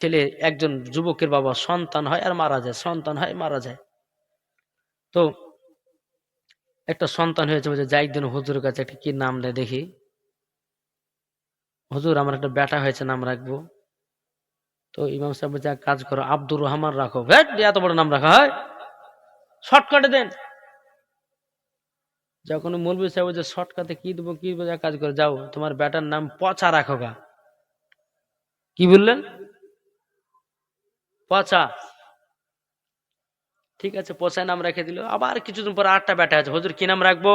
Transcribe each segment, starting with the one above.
ছেলে একজন যুবকের বাবা সন্তান হয় আর মারা যায়, সন্তান হয়, মারা যায়। তো একটা সন্তান হয়েছে বলছে যাই একদিন হুজুরের কাছে একটা কি নাম দেয় দেখি। হুজুর, আমার একটা বেটা হয়েছে, নাম রাখব। তো ইমাম সাহেব বলছে কাজ করো, আব্দুর রহমান রাখো। ভেট এত বড় নাম রাখা হয়। শর্টকাটে দেন। যখন মৌলবী সাহেব বলছে, শর্টকাটে কি দেবো কি দেবো কাজ করে, যাও, তোমার বেটার নাম পচা রাখো গা। কি বললেন? পচা। ঠিক আছে, পচায় নাম রেখে দিল। আবার কিছুদিন পর আটটা ব্যাটা আছে। হজুর, কি নাম রাখব?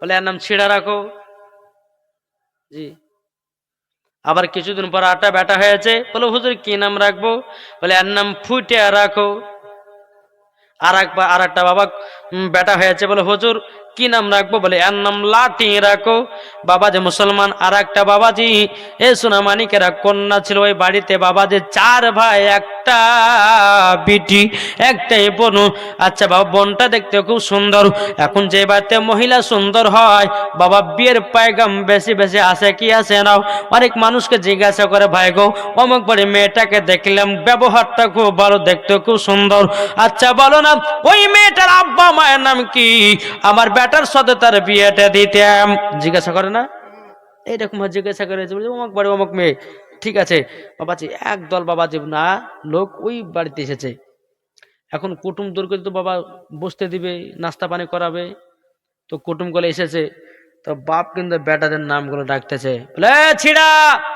বলে, এর নাম ছিড়া রাখো। জি। আবার কিছুদিন পর আটটা ব্যাটা হয়েছে। বলে, হুজুর, কি নাম রাখব? বলে, এর নাম ফুটে রাখো। আর একবার আর একটা বাবা বেটা হয়েছে। বলে, হুজুর কি নাম রাখব? বলে, এর নাম লাঠি রাখো। বাবা যে মুসলমান আর একটা বাবাজি। এ সোনা মানিকেরা কন্যা ছিল ওই বাড়িতে। বাবা যে চার ভাই, একটা বিটি, একটাই বোন। আচ্ছা বাবা, বোনটা দেখতে খুব সুন্দর। এখন যে বাড়িতে মহিলা সুন্দর হয়, বাবা বিয়ের পায়গাম বেশি বেশি আসে, কি আসে নাও অনেক মানুষকে জিজ্ঞাসা করে, ভাই গো, অমুক বাড়ি মেয়েটাকে দেখলাম, ব্যবহারটা খুব ভালো, দেখতে খুব সুন্দর। আচ্ছা বলো না, ওই মেয়েটার আব্বা মায়ের নাম কি? আমার বেটার সাথে তার বিয়েটা দিতাম। জিজ্ঞাসা করে না? এইরকম জিজ্ঞাসা করে যে অমুক বাড়ি অমুক মেয়ে। ঠিক আছে। বাবাজি একদল বাবা বাবাজি না লোক ওই বাড়িতে এসেছে। এখন কুটুম দূর করে তো বাবা বসতে দিবে নাস্তা পানি করাবে। তো কুটুমগুলো এসেছে। তো বাপ কিন্তু বেটাদের নামগুলো ডাকতেছে। বলে "এ, ছিড়া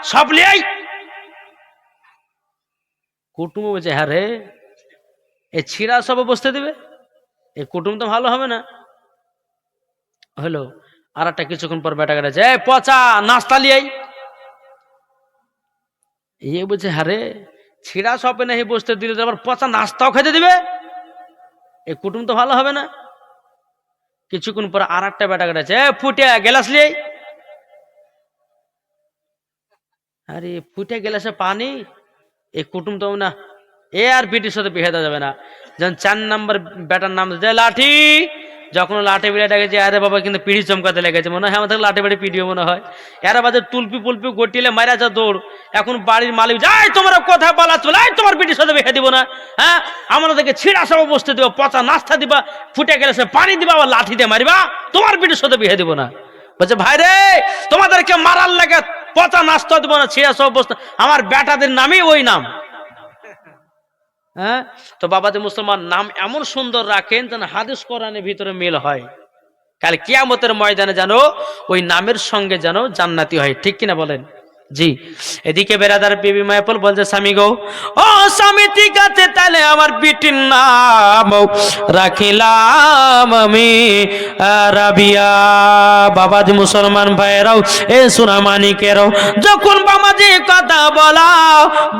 সব লিয়াই কুটুম বলছে হ্যাঁ রে এ ছিড়া সব বসতে দিবে? এ কুটুম তো ভালো হবে না। হলো আর একটা কিছুক্ষণ পর বেটা গেছে এ পচা, নাস্তা লিয়াই ইয়ে বলছে হ্যাঁ রে ছিড়া সপে নাহি বসতে দিলে আবার পচা নাস্তাও খেতে দিবে? এই কুটুম তো ভালো হবে না? কিছুক্ষণ পর আর একটা বেটা এ ফুটে গেলাস লিয়াই আরে, ফুটে গেলাসে পানি? এই কুটুম তো না, এ আর পিটির সাথে বিয়ে দেওয়া যাবে না। যখন চার নাম্বার ব্যাটার নাম লাঠি! যখন লাঠি বেড়ে ডেকেছে আরে বাবা, কিন্তু পিড়ি চমকাতে লেগেছে। মনে হয় আমাদের লাঠি বেড়ে পিডিও মনে হয়। এরা বাদে তুলপি পুলপি গটিলে মারা যা দৌড়। এখন বাড়ির মালিক, যাই, তোমার কথা বলা চলে তোমার পিটির সাথে বিয়ে দিব না। হ্যাঁ? দেখে ছিঁড়া সব বসতে দিবা, পচা নাস্তা দিবা, ফুটে গেলে সে পানি দিবা, আবার লাঠি দিয়ে মারিবা। তোমার পিটির সাথে বিয়ে দিব না। বলছে, ভাই রে, তোমাদেরকে মারার লাগে পচা নাস্তা দিব না, ছিঁড়া সব বসতে। আমার বেটাদের নামই ওই নাম। হ্যাঁ? তো বাবাতে মুসলমান, নাম এমন সুন্দর রাখেন যেন হাদিস কোরআনের ভিতরে মিল হয়। কাল কিয়ামতের ময়দানে যেন ওই নামের সঙ্গে যেন জান্নাতি হয়। ঠিক কিনা বলেন? জি। এদিকে বেড়াদার বিবি মায়াপুল বলছে, স্বামী গো, ও স্বামী, ঠিক আছে, তাহলে আমার বিটির নাম রাখিলাম আমি রাবিয়া। বাবাজি মুসলমান ভাইয়েরাও, এ সোনা মানিকেরাও, যখন বাবাজি কথা বলা,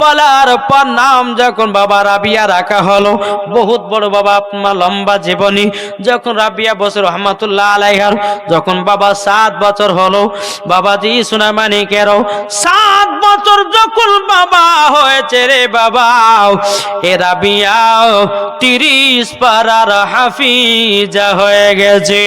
বলার পর নাম যখন বাবা রাবিয়া রাখা হলো, বহুত বড় বাবা আপনার লম্বা জীবনী। যখন রাবিয়া বছর রহমাতুল্লাহ আলাইহার, যখন বাবা সাত বছর হলো, বাবাজি সোনা মানিকেরাও সাত বছর যখন বাবা হয়েছে রে বাবা এ রাবিয়াও, তিরিশ পারার হাফিজা হয়ে গেছে।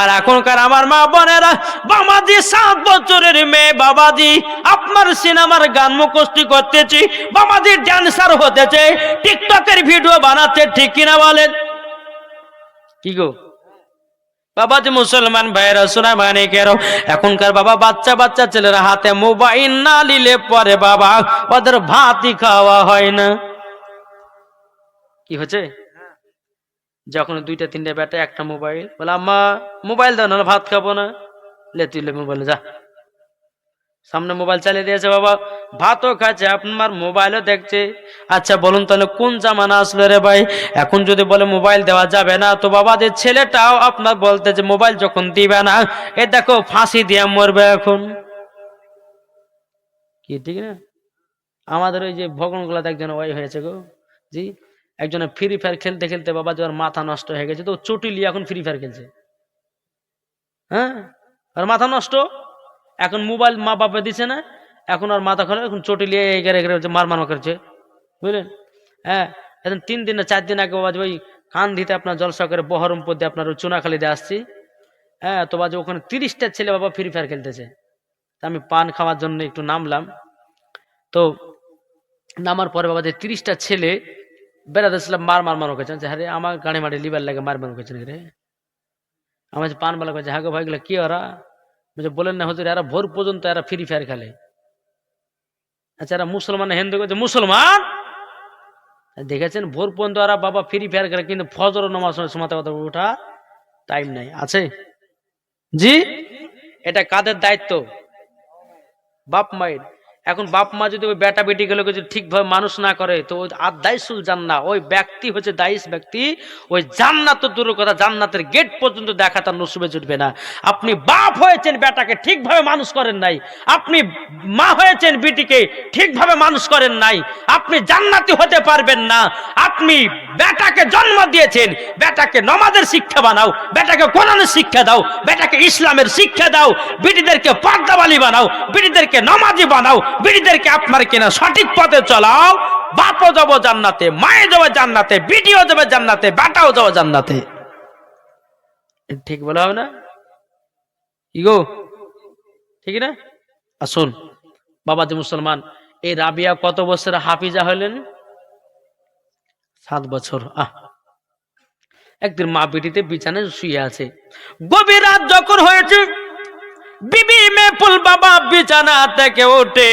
আর এখনকার আমার মা বোনেরা, বাবাজি সাত বছরের মেয়ে, বাবাজি আপনার সিনেমার গান মুখস্তি করতেছি, বাবাজি ড্যান্সার হতেছে টিকটকের ভিডিও বানাচ্ছে, ঠিক কিনা বলেন? কি গো? বাবা যে মুসলমান ভাইরা শোনা মানে কেন এখনকার বাবা বাচ্চা বাচ্চা ছেলেরা হাতে মোবাইল না নিলে পরে বাবা ওদের ভাতই খাওয়া হয় না। কি হচ্ছে যখন দুইটা, তিনটা, বেটা একটা মোবাইল, বলে, আম্মা, মোবাইল দাও না ভাত খাব না। লে, তুই মোবাইল যা। সামনে মোবাইল চালিয়ে দিয়েছে বাবা। ভাতও খাচ্ছে, আপনার মোবাইলও দেখছে। আচ্ছা বলুন তাহলে কোন জামানা আসলো রে ভাই? এখন যদি বলে মোবাইল দেওয়া যাবে না, তো বাবা যে ছেলেটাও আপনার বলতে যে মোবাইল যখন দিবে না, এ দেখো ফাঁসি দিয়ে মরবে এখন। কি, ঠিক না? আমাদের ওই যে ভগনগুলাতে একজন ওই হয়েছে গো। জি, একজনে ফ্রি ফায়ার খেলতে খেলতে বাবা যে ওর মাথা নষ্ট হয়ে গেছে, তো চটিলি এখন ফ্রি ফায়ার খেলছে। হ্যাঁ? আর মাথা নষ্ট? এখন মোবাইল মা বাপে দিছে না, এখন আর মাথা খোলে এখন চটি লিয়ে এগারে এগারে মার মার করছে। বুঝলেন? হ্যাঁ এখন তিন দিন না চার দিন আগে বাবা ওই কান দিতে আপনার জলসা করে বহরমপুর দিয়ে আপনার চুনাখালিতে আসছি। হ্যাঁ তো বাজে ওখানে তিরিশটা ছেলে বাবা ফ্রি ফায়ার খেলতেছে। আমি পান খাওয়ার জন্য একটু নামলাম। তো নামার পরে বাবা যে তিরিশটা ছেলে বেড়াতে ছিলাম মার মার মার ওকেছেন যে আরে আমার গাড়ি মাটি লিবার লাগে, মার মার ওকেছেন রে? আমার পান বেলা কয়েছে হাগো ভাই গুলা কি ওরা? বলেন না হুজুর, এরা ভোর পর্যন্ত এরা ফ্রি ফায়ার খেলে। আচ্ছা এরা মুসলমান, হিন্দু করছে মুসলমান? দেখেছেন, ভোর পর্যন্ত এরা বাবা ফ্রি ফায়ার খেলে, কিন্তু ফজর নমাজ সমাতে কথা ওঠা টাইম নাই। আছে? জি? এটা কাদের দায়িত্ব? বাপ মায়ের। এখন বাপ মা যদি ওই বেটা বেটি গুলোকে যদি ঠিকভাবে মানুষ না করে, তো ওই আর দায়সুল জান্না ওই ব্যক্তি হচ্ছে দায়িস ব্যক্তি, ওই জান্নাত দূরের কথা জান্নাতের গেট পর্যন্ত দেখা তার নসুবে জুটবে না। আপনি বাপ হয়েছেন, বেটাকে ঠিকভাবে মানুষ করেন নাই। আপনি মা হয়েছেন, বিটিকে ঠিকভাবে মানুষ করেন নাই। আপনি জান্নাতি হতে পারবেন না। আপনি বেটাকে জন্ম দিয়েছেন, বেটাকে নমাজের শিক্ষা বানাও, বেটাকে কোরআনের শিক্ষা দাও, বেটাকে ইসলামের শিক্ষা দাও, বিটিদেরকে পর্দাবালি বানাও, বিটিদেরকে নমাজি বানাও বিটিদেরকে আপনার কিনা সঠিক পথে চলাও। বাপও যাব জান্নাতে মায়ে যাবে জান্নাতে, বিটিও যাবে জান্নাতে, বেটাও যাবে জান্নাতে। ঠিক বলা হবে না? ইগো ঠিক না? আসুন বাবা যে মুসলমান, এই রাবিয়া কত বছর হাফিজা হলেন? সাত বছর, আহ। একদিন মা বিটিতে বিছানায় শুয়ে আছে। গভীর রাত যখন হয়েছে বিবি মেপুল বাবা বিছানা থেকে উঠে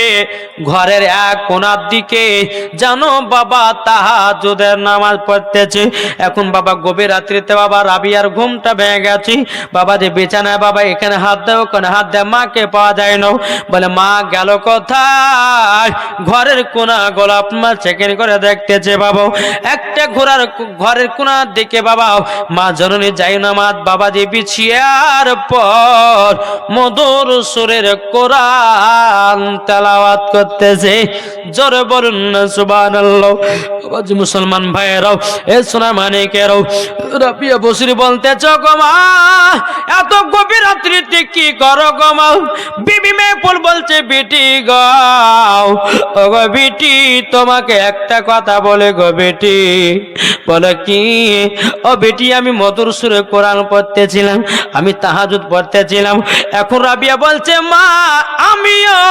ঘরের এক কোনার দিকে, জানো বাবা, তাহাজুদের নামাজ পড়তেছে। এখন বাবা গভীর রাত্রিতে বাবা রাবিয়ার ঘুমটা ভেঙে গেছে। বাবা যে বিছানায়, বাবা এখানে হাত দেয়, ওখানে হাত দেয়, মাকে পাওয়া যায় না। বলে, মা গেল কোথায়? ঘরের কোনা গোলাপ মা চেকেন করে দেখতেছে বাবা। একটা ঘোরার ঘরের কোনার দিকে বাবা, মা জননী যাই নামাজ বাবা যে বিছিয়ার পর মধুর সুরের কোরআন তেলাওয়াত করতেছে। জোরে বলুন না, সুবহানাল্লাহ। যে মুসলমান ভাইয়েরাও, এ সোনা মানিকেরাও রাবিয়া বসরি বলতেছ গো মা, এত গভীর রাত্রিতে কি করো গো মা? বিবি মেপুল বলছে, বেটি গাও। ও গো বেটি, তোমাকে একটা কথা বলে গো বেটি। বলে কি? ও বেটি, আমি মধুর সুরে কোরআন পড়তেছিলাম, আমি তাহাজুদ পড়তেছিলাম। এখন রাবিয়া বলছে, মা, আমিও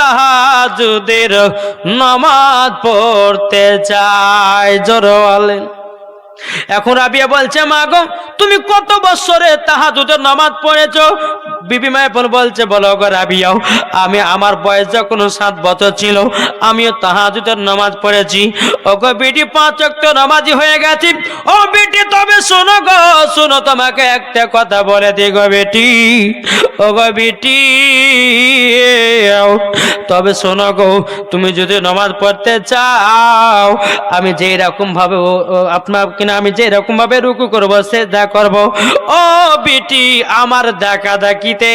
তাহাজুদের নামাজ পড়তে জোর বলেন। এখন রাবিয়া বলছে মা গো তুমি কত বছরে তাহাজুদের নামাজ পড়েছো? বিবি মায়ের বলছে, বলো গো রাবিয়াও, আমি আমার বয়স যখন সাত বছর ছিল, আমিও তাহাজুদের নামাজ পড়েছি। ও গো বেটি, পাঁচ অক্ট নামাজি হয়ে গেছি। ও বেটি, তবে শোনো গো, শোনো তোমাকে একটা কথা বলে দি গো বেটি। ও গো বেটি, তবে শোনো গো, তুমি যদি নামাজ পড়তে চাও, আমি যে রকম ভাবে আপনার কিনা আমি যে রকম ভাবে রুকু করব, সেজদা করব। ও বিটি, আমার দেখা দেখিতে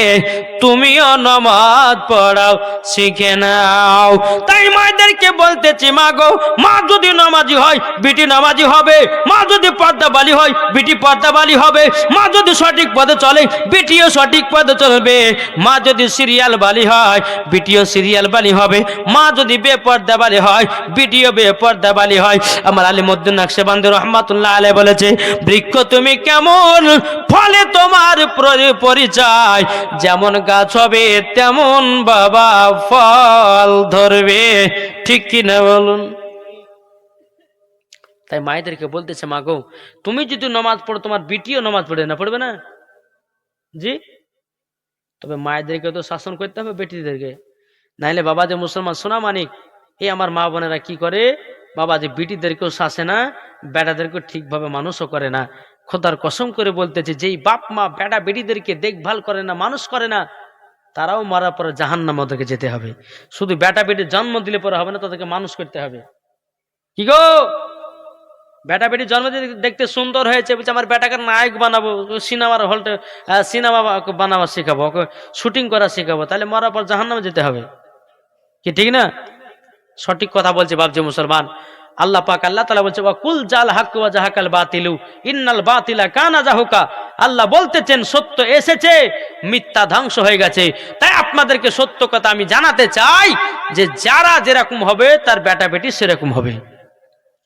তুমিও নমাজ পড়াও, শিখে নাও। তাই মায়েদেরকে বলতেছি, মা গো, মা যদি নামাজি হয়, বিটি নামাজি হবে। মা যদি পর্দাবালি হয়, বিটি পর্দাবালি হবে। মা যদি সঠিক পথে চলে, বিটিও সঠিক পথে চলবে। মা যদি সিরিয়াল বালি হয়, বিটিও সিরিয়াল বালি হবে। মা যদি বেপর্দা বালি হয়, বিটিও বেপর্দা বালি হয়। আমার আলিমুদ্দিন নকশেবান্দি রহমাতুল্লাহ আলাই বলেছে, বৃক্ষ তুমি কেমন? ফলে তোমার পরিচয় যেমন গাছ হবে, তেমন বাবা ফল ধরবে। ঠিক কিনা বলুন? তাই মায়েদেরকে বলতেছে, মা গো, তুমি যদি নমাজ পড়ো, তোমার বিটিও নমাজ পড়ে না, পড়বে না? জি? তবে মায়েদেরকে তো শাসন করতে হবে বেটিদেরকে। নাইলে বাবা যে মুসলমান, সোনা মানিক, এই আমার মা বোনেরা কি করে? বাবা যে বিটিদেরকেও শাসে না, বেটাদেরকেও ঠিকভাবে মানুষও করে না। খোদার কসম করে বলতেছে, যেই বাপ মা বেটা বেটিদেরকে দেখভাল করে না, মানুষ করে না, তারাও মারার পরে জাহান্নাম ওদেরকে যেতে হবে। শুধু বেটা বেটির জন্ম দিলে পরে হবে না, তাদেরকে মানুষ করতে হবে। কি গো? বেটা বেটি জন্ম দেখতে সুন্দর হয়েছে, বলছে, আমার বেটাকে নায়ক বানাবো, সিনেমার হলটা সিনেমা বানাবো, শেখাবো, ওকে শুটিং করা শেখাবো, তাহলে মরার পর জাহান্নামে যেতে হবে। কি ঠিক না? সঠিক কথা বলছে বাবজি মুসলমান। আল্লাহ পাক আল্লাহ তালা বলছে বা কুল জাল ওয়া জাহাকাল বাতিলু, ইন্নাল বাতিলা কানা জাহুকা। আল্লাহ বলতেছেন, সত্য এসেছে, মিথ্যা ধ্বংস হয়ে গেছে। তাই আপনাদেরকে সত্য কথা আমি জানাতে চাই যে যারা যেরকম হবে, তার বেটা বেটি সেরকম হবে।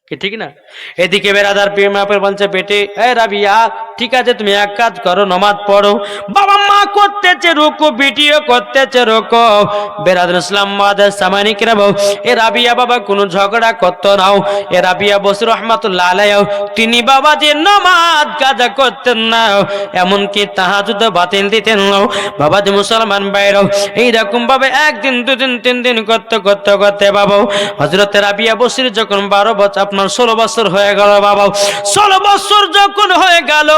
কি ঠিক না? এদিকে বেরাদার মাপের বলছে, বেটে, এ রাবিয়া, ঠিক আছে, তুমি এক কাজ করো, নমাজ পড়ো। বাবা মা করতেছে রুকু ভিডিও করতেছে রুকু। বেরাদার ইসলাম মাদার সামানিক রাবো এ রাবিয়া বাবা, কোনো ঝগড়া করতো নাও এ রাবিয়া বসু রহমাতুল্লাহ আলাইহ। তিনি বাবা যে নমাজ কাজা করতেন না, এমনকি তাহাজুদ বাতিল দিতেন নাও বাবা যে মুসলমান বাইরেও এইরকম ভাবে একদিন, দুদিন, তিন দিন করতে করতে করতে বাবা। হজরত রাবিয়া বসির যখন বারো বছর আপনার ষোলো বছর হয়ে গেল বাবা ষোলো বছর যখন হয়ে গেল,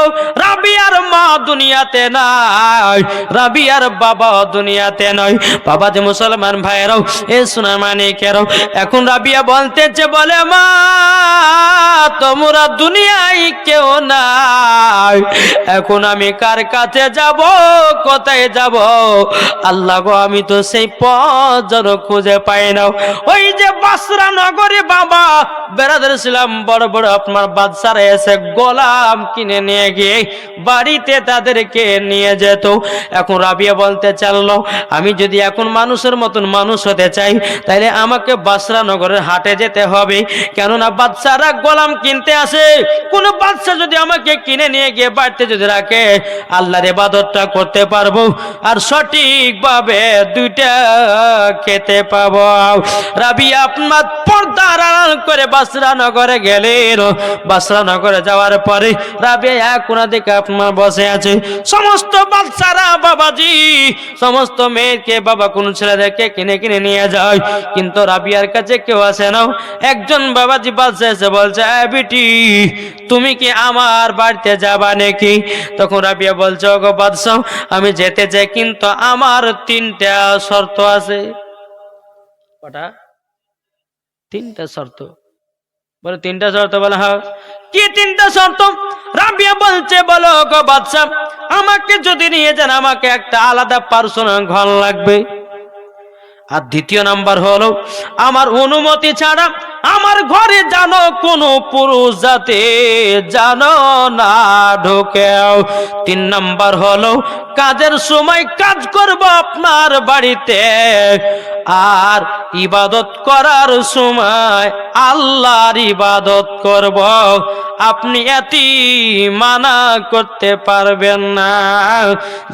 রাবিয়ার মা দুনিয়াতে নাই, রাবিয়ার বাবা দুনিয়াতে নয় বাবা যে মুসলমান ভাইয়েরাও, এ সোনা মানিকেরাও, এখন রাবিয়া বলতেছে বলে, মা, তোমরা দুনিয়ায় কেউ নাই। এখন আমি কার কাছে যাব, কোথায় যাব? আল্লাহ গো, আমি তো সেই পথ খুঁজে পাই না। ওই যে বাসরা নগরে বাবা বেড়াদের ছিলাম বড় বড় আপনার বাদশারা এসে গোলাম কিনে নিয়ে গিয়ে বাড়িতে তাদেরকে নিয়ে যেত। এখন রাবিয়া বলতে চাললো, আমি যদি এখন মানুষের মতন মানুষ হতে চাই তাহলে আমাকে বাসরা নগরের হাটে যেতে হবে। কেননা বাদশারা গোলাম কিনতে আসে। কোন বাদশা যদি আমাকে কিনে নিয়ে গিয়ে বাড়িতে যদি রাখে, আল্লাহর ইবাদতটা করতে পারব আর সঠিকভাবে দুইটা খেতে পাবো। রাবি আপনার পর্দা করে বাসরা নগরে গেলেন। বাসরা নগরে যাওয়ার পরে রাবি এক কোনা দিকে আপনার বসে আছে। সমস্ত বাচ্চারা, বাবাজি, সমস্ত মেয়েকে বাবা কোন ছেলেদেরকে কিনে কিনে নিয়ে যায়। কিন্তু রাবিয়ার কাছে কেউ আসে না। একজন বাবাজি বাচ্চা এসে বলছে, "এ বিটি, তুমি কি আমার বাড়িতে যাবা নাকি? তখন রাবিয়া বলছে, ওগো বাদশাহ, আমি যেতে চাই, কিন্তু আমার তিনটা শর্ত আছে। কটা? তিনটা শর্ত। বলে, তিনটা শর্ত বলে হ্যাঁ। কি তিনটা শর্ত? রাবিয়া বলছে, বলো গো বাদশাহ, আমাকে যদি নিয়ে যান, আমাকে একটা আলাদা পার্সোনাল ঘর লাগবে। আর দ্বিতীয় নাম্বার হলো, আমার অনুমতি ছাড়া আমার ঘরে জানো কোনো পুরুষ যাতে জানো না ঢোকেও। তিন নাম্বার হলো, কাজের সময় কাজ করব আপনার বাড়িতে। আর ইবাদত করার সময় আল্লাহর ইবাদত করব। আপনি এতি মানা করতে পারবেন না।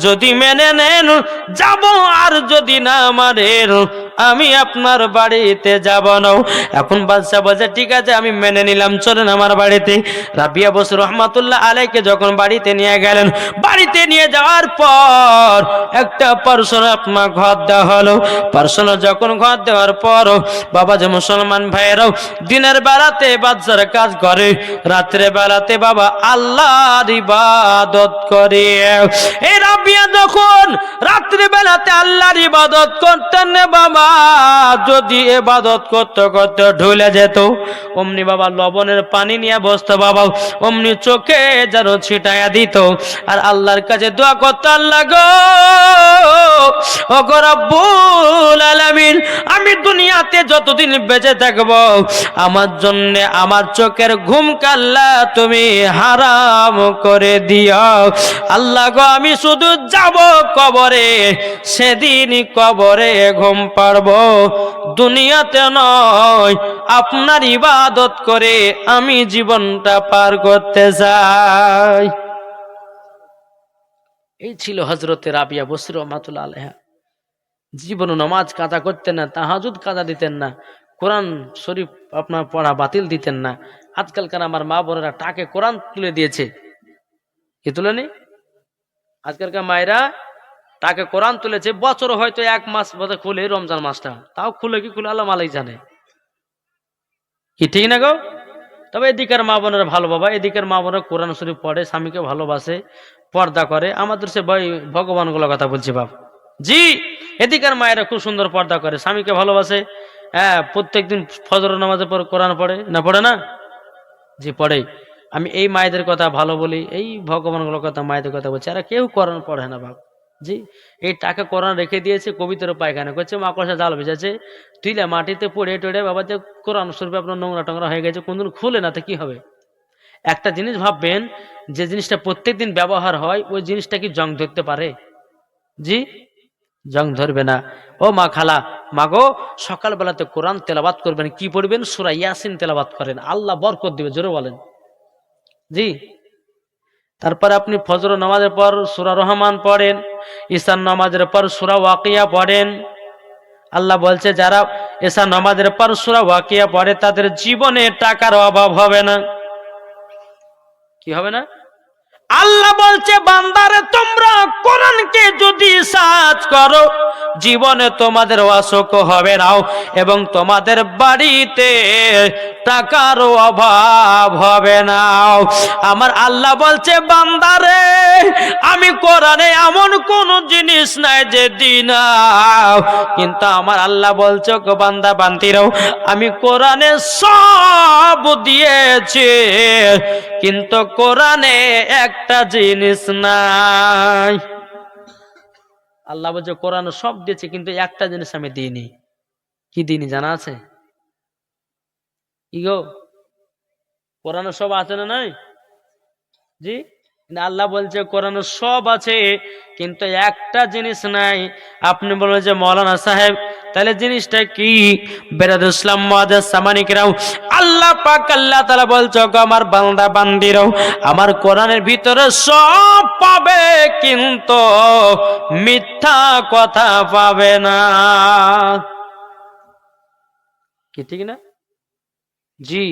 যদি মেনে নেন, যাব আর যদি না মানেন আমি আপনার বাড়িতে যাব না। এখন বাদশাহ বলছে, ঠিক আছে, আমি মেনে নিলাম, চলেন আমার বাড়িতে। রাবিয়া বস রহমাতুল্লাহ আলাইকে যখন বাড়িতে নিয়ে গেলেন, বাড়িতে নিয়ে যাওয়ার পর একটা পার্সোনাল আপনার ঘর দেওয়া হলো। পার্সোনাল যখন ঘর দেওয়ার পর, বাবা যে মুসলমান ভাইয়েরাও দিনের বেলাতে বাদশার কাজ করে, রাত্রে বেলাতে বাবা আল্লাহর ইবাদত করে। এই রাবিয়া যখন রাত্রে বেলাতে আল্লাহর ইবাদত করতেন বাবা যদি ইবাদত করতে করতে ঢুলে যেত, অমনি বাবা লবণের পানি নিয়ে বসতো বাবা, অমনি চোখে যেন ছিটাইয়া দিত। আর আল্লাহর কাছে দোয়া করতো, আল্লাহ আমি দুনিয়াতে যতদিন বেঁচে থাকব, আমার জন্য আমার চোখের ঘুম কাল্লা তুমি হারাম করে দিও। আল্লাহ গো, আমি শুধু যাব কবরে সেদিন কবরে ঘুম পারব দুনিয়াতে নয়, আপনার ইবাদত করে আমি জীবনটা পার করতে চাই। এই ছিল হজরতে রাবিয়া বসির রহমাতুল্লাহ আলহা জীবন নমাজ কাজা করতেন না, তাহাজুদ কাজা দিতেন না, কোরআন শরীফ আপনার পড়া বাতিল দিতেন না। আজকালকার আমার মা বোনেরা টাকে কোরআন তুলে দিয়েছে। কি তুলেনি? আজকালকার মায়েরা তাকে কোরআন তুলেছে বছর হয়তো এক মাস বোধহয় খুলে রমজান মাসটা। তাও খুলে কি খুলে, আল্লাহ মালাই জানে। কি ঠিক না গো? তবে এদিকের মা বোনেরা ভালো বাবা, এদিকের মা বোনেরা কোরআন শরীফ পড়ে, স্বামীকে ভালোবাসে, পর্দা করে। আমাদের সে ভগবানগুলো কথা বলছি বাপ। জি, এদিকের মায়েরা খুব সুন্দর পর্দা করে, স্বামীকে ভালোবাসে। হ্যাঁ প্রত্যেকদিন ফজর নামাজের পর কোরআন পড়ে, না পড়ে না? জি, পড়ে। আমি এই মায়েদের কথা ভালো বলি, এই ভগবানগুলোর কথা, মায়েদের কথা বলছি। আর কেউ কোরআন পড়ে না বাপ। জি, এই টাকা কোরআন রেখে দিয়েছে কবিতার পায়খানা। করছে মাকড়সা জাল ভেজেছে তুইলে মাটিতে পড়ে টড়ে বাবা যে কোরআন শরীফে আপনার নোংরা টোংরা হয়ে গেছে, কোনদিন খুলে না, তো কি হবে? একটা জিনিস ভাববেন, যে জিনিসটা প্রত্যেকদিন ব্যবহার হয়, ওই জিনিসটা কি জং ধরতে পারে? জি, জং ধরবে না। ও মা খালা মাগো সকালবেলাতে কোরআন তেলাবাত করবেন, কি পড়বেন? সুরা ইয়াসিন তেলাবাত করেন। আল্লাহ বরকত দিবে, জোরে বলেন। জি। তারপরে আপনি ফজর নামাজের পর সুরা রহমান পড়েন, ঈশান নামাজের পর সুরা ওয়াকিয়া পড়েন। আল্লাহ বলছে, যারা এসা নামাজের পর সুরা ওয়াকিয়া পড়ে, তাদের জীবনে টাকার অভাব হবে না। কি হবে না? আল্লাহ বলছে, বান্দারে, তোমরা কোরআনকে যদি সাজ করো, জীবনে তোমাদের অসুখ হবে নাও এবং তোমাদের বাড়িতে টাকার অভাব হবে না। আমার আল্লাহ বলছে, বান্দারে, আমি কোরআনে এমন কোন জিনিস নাই যে দিনাও কিন্তু আমার আল্লাহ বলছে বান্দা, বান্দিরাও, আমি কোরআনে সব দিয়েছি, কিন্তু কোরআনে একটা জিনিস নাই। আল্লাহ বলছে, কোরআন সব দিয়েছে, কিন্তু একটা জিনিস আমি দিইনি। কি দিইনি জানা আছে? কি গো? কোরআন সব আছে না নাই? জি? আল্লাহ বলছে, কোরআন সব আছে, কিন্তু একটা জিনিস নাই। আপনি বলবেন যে, মৌলানা সাহেব, তাহলে জিনিসটা কি? বেরাদ ইসলাম সামানিকরাও আল্লাহ পাক, আল্লাহ তালা বলছো আমার বান্দা বান্দিরাও, আমার কোরআনের ভিতরে সব পাবে, কিন্তু মিথ্যা কথা পাবে না। কি, ঠিক না? জি।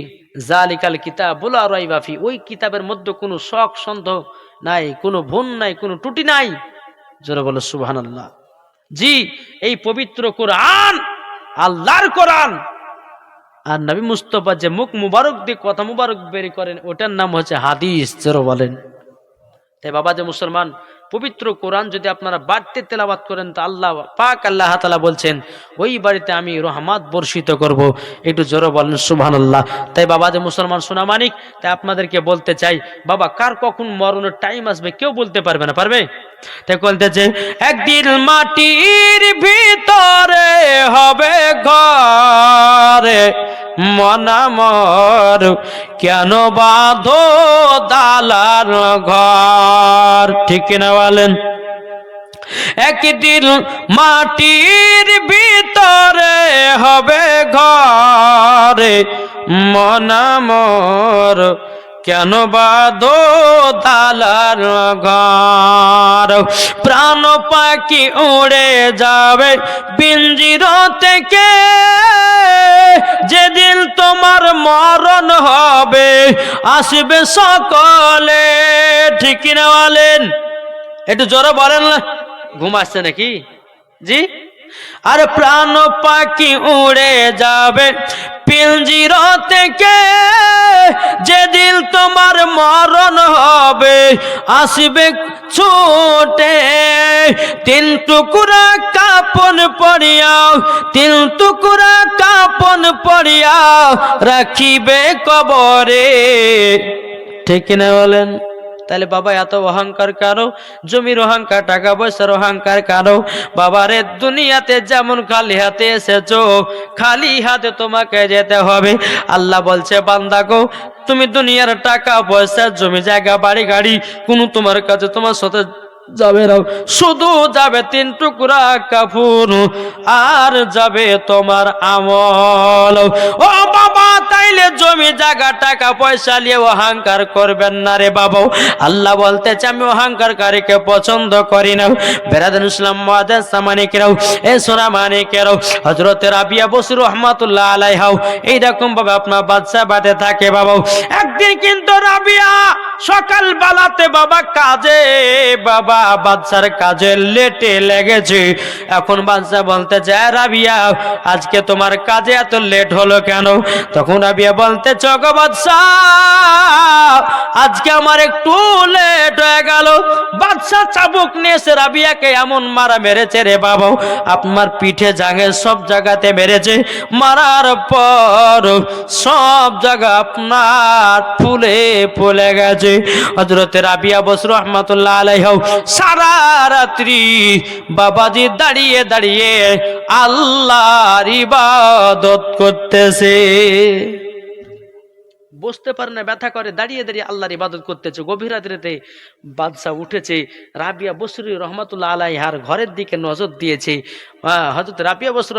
জালিকাল কিতাব, বলো আর বাফি ওই কিতাবের মধ্যে কোনো শখ, সন্দেহ নাই, কোনো ভুল নাই, কোনো ত্রুটি নাই? জোরে বলো সুবহান আল্লাহ জি, এই পবিত্র কোরআন, আল্লাহর কোরআন। আর নবী মুস্তফা যে মুখ মুবারক দিয়ে কথা মুবারক বের করেন, ওটার নাম হচ্ছে হাদিস, জোরে বলেন। তাই বাবা যে মুসলমান পবিত্র কোরআন যদি আপনারা বাড়তে তেলাবাত করেন, তো আল্লাহ, পাক আল্লাহ তালা বলছেন, ওই বাড়িতে আমি রহমাত বর্ষিত করব। একটু জোরে বলেন সুবহান আল্লাহ তাই বাবা, যে মুসলমান সোনা মানিক, তাই আপনাদেরকে বলতে চাই, বাবা, কার কখন মরণের টাইম আসবে কেউ বলতে পারবে না, পারবে? তাই বলতেছে একদিন মাটির ভিতরে হবে ঘরে, মনামর, কেন বাঁধো দালার ঘর? ঠিক না বলেন একদিন মাটির ভিতরে হবে ঘরে মনামর। কেন বাদো দালার ঘর? প্রাণ পাখি উড়ে যাবে পিঞ্জির থেকে। যেদিন তোমার মরণ হবে, আসবে সকলে। ঠিক কিনা বলেন? একটু জোরে বলেন না। ঘুম আসছে নাকি? জি? আর প্রাণ পাখি উড়ে যাবে পিঞ্জির থেকে যেদিন তোমার মরণ হবে, আসবে ছোটে। তিন টুকুরা কাপন পড়িয়াও তিন টুকুরা কাপন পড়িয়াও রাখিবে কবরে। ঠিক না বলেন? তাহলে বাবা, এত অহংকার কারও? জমির অহংকার, টাকা পয়সার অহংকার কারও? বাবারে, দুনিয়াতে যেমন খালি হাতে এসেছ, খালি হাতে তোমাকে যেতে হবে। আল্লাহ বলছে, বান্দা গো, তুমি দুনিয়ার টাকা, পয়সা, জমি, জায়গা, বাড়ি, গাড়ি, কোনো তোমার কাছে তোমার সাথে যাবে না। শুধু যাবে তিন টুকরা কাপুর আর যাবে তোমার আমল। ও বাবা জমি, জায়গা, টাকা, পয়সা নিয়ে অহংকার করবেন না রে বাবা। আল্লাহ বলতেছে, আমি অহংকারকারীকে পছন্দ করি না। বেরাদুল ইসলাম মহাদেশ, সামানিকেরাও, এ সোনা মানিকেরাও হজরতে রাবিয়া বসির রহমাতুল্লাহ আলাইহাও এইরকম ভাবে আপনার বাচ্চা বাদে থাকে বাবা। একদিন কিন্তু রাবিয়া সকাল বেলাতে বাবা কাজে, বাবা বাচ্চার কাজে লেটে লেগেছে। এখন বাচ্চা বলতে যায় রাবিয়া, আজকে তোমার কাজে এত লেট হলো কেন? তখন রাবিয়া বলতে চক আজকে আমার একটু লেট হয়ে গেল। বাচ্চা চাবুক নিয়ে এসে রাবিয়াকে এমন মারা মেরেছে রে বাবা। আপনার পিঠে জাঙে সব জায়গাতে মেরেছে। মারার পর সব জায়গা আপনার ফুলে ফুলে গেছে। হজরতে রাবিয়া বস রহমতুল্লাহ আলাইহ সারা রাত্রি বাবাজি দাঁড়িয়ে দাঁড়িয়ে আল্লাহর ইবাদত করতেছে। বসতে পারে না, ব্যথা করে, দাঁড়িয়ে দাঁড়িয়ে আল্লাহর ইবাদত করতেছে। গভীর রাত্রিতে বাদশাহ উঠেছে, রাবিয়া বসরি রহমতুল্লাহ আলাইহার ঘরের দিকে নজর দিয়েছে। হজরত রাবিয়া বসরি